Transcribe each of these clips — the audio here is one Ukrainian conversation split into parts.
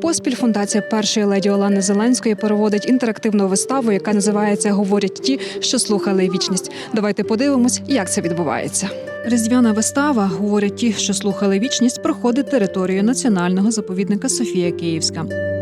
поспіль фундація першої леді Олени Зеленської проводить інтерактивну виставу, яка називається Говорять ті, що слухали вічність. Давайте подивимось, як це відбувається. Різдвяна вистава говорять ті, що слухали вічність, проходить територію національного заповідника Софія Київська.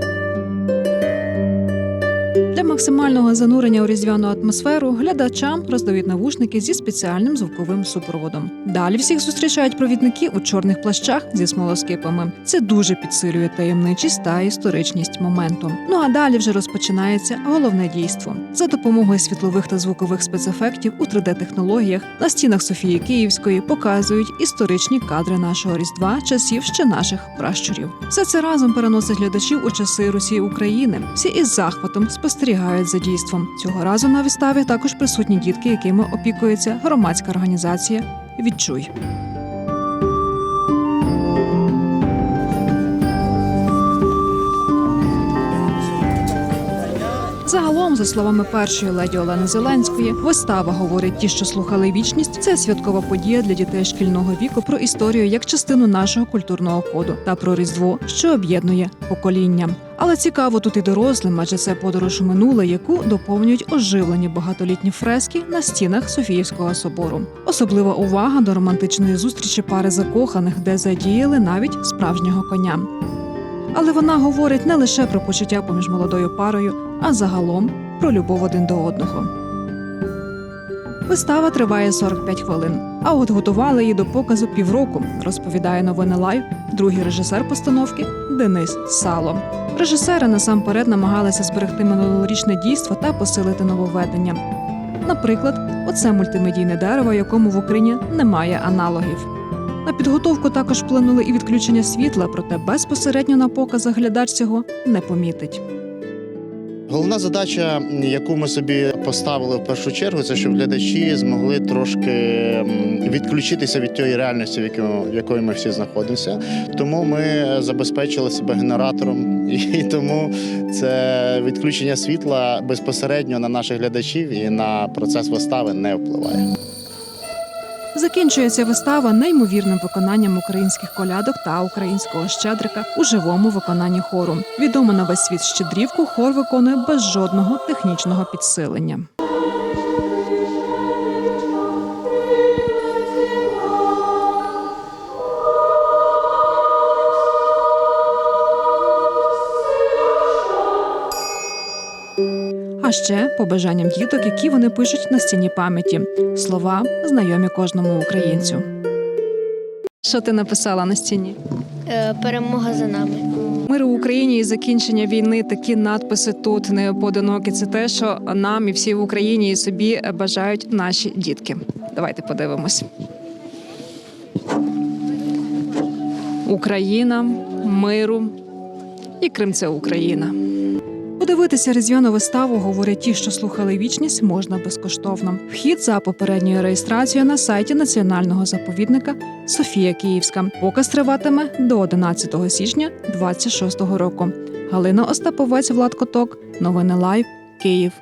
Для максимального занурення у різдвяну атмосферу глядачам роздають навушники зі спеціальним звуковим супроводом. Далі всіх зустрічають провідники у чорних плащах зі смолоскипами. Це дуже підсилює таємничість та історичність моменту. Ну а далі вже розпочинається головне дійство. За допомогою світлових та звукових спецефектів у 3D-технологіях на стінах Софії Київської показують історичні кадри нашого різдва часів ще наших пращурів. Все це разом переносить глядачів у часи Русі України. Всі із захватом спостерігають за дійством. Цього разу на виставі також присутні дітки, якими опікується громадська організація Відчуй. Загалом, за словами першої леді Олени Зеленської, вистава говорить ті, що слухали вічність. Це святкова подія для дітей шкільного віку про історію як частину нашого культурного коду та про різдво, що об'єднує покоління. Але цікаво тут і дорослим, адже це подорож минуле, яку доповнюють оживлені багатолітні фрески на стінах Софіївського собору. Особлива увага до романтичної зустрічі пари закоханих, де задіяли навіть справжнього коня. Але вона говорить не лише про почуття поміж молодою парою, а загалом про любов один до одного. Вистава триває 45 хвилин. А от готували її до показу півроку, розповідає новини Лайв, другий режисер постановки Денис Сало. Режисери насамперед намагалися зберегти минулорічне дійство та посилити нововведення. Наприклад, оце мультимедійне дерево, якому в Україні немає аналогів. На підготовку також вплинули і відключення світла, проте безпосередньо на показах глядач цього не помітить. Головна задача, яку ми собі поставили в першу чергу, це щоб глядачі змогли трошки відключитися від тієї реальності, в якої ми всі знаходимося. Тому ми забезпечили себе генератором, і тому це відключення світла безпосередньо на наших глядачів і на процес вистави не впливає. Закінчується вистава неймовірним виконанням українських колядок та українського щедрика у живому виконанні хору. Відомо на весь світ щедрівку хор виконує без жодного технічного підсилення. А ще побажанням діток, які вони пишуть на стіні пам'яті. Слова знайомі кожному українцю. Що ти написала на стіні? Е, Перемога за нами. Мир в Україні і закінчення війни. Такі надписи тут не поодинокі. Це те, що нам і всі в Україні і собі бажають наші дітки. Давайте подивимось. Україна, миру і Крим це Україна. Подивитися різдвяну виставу, говорять ті, що слухали вічність, можна безкоштовно. Вхід за попередньою реєстрацією на сайті національного заповідника Софія Київська. Показ триватиме до 11 січня 26 року. Галина Остаповець, Влад Коток, новини Лайв, Київ.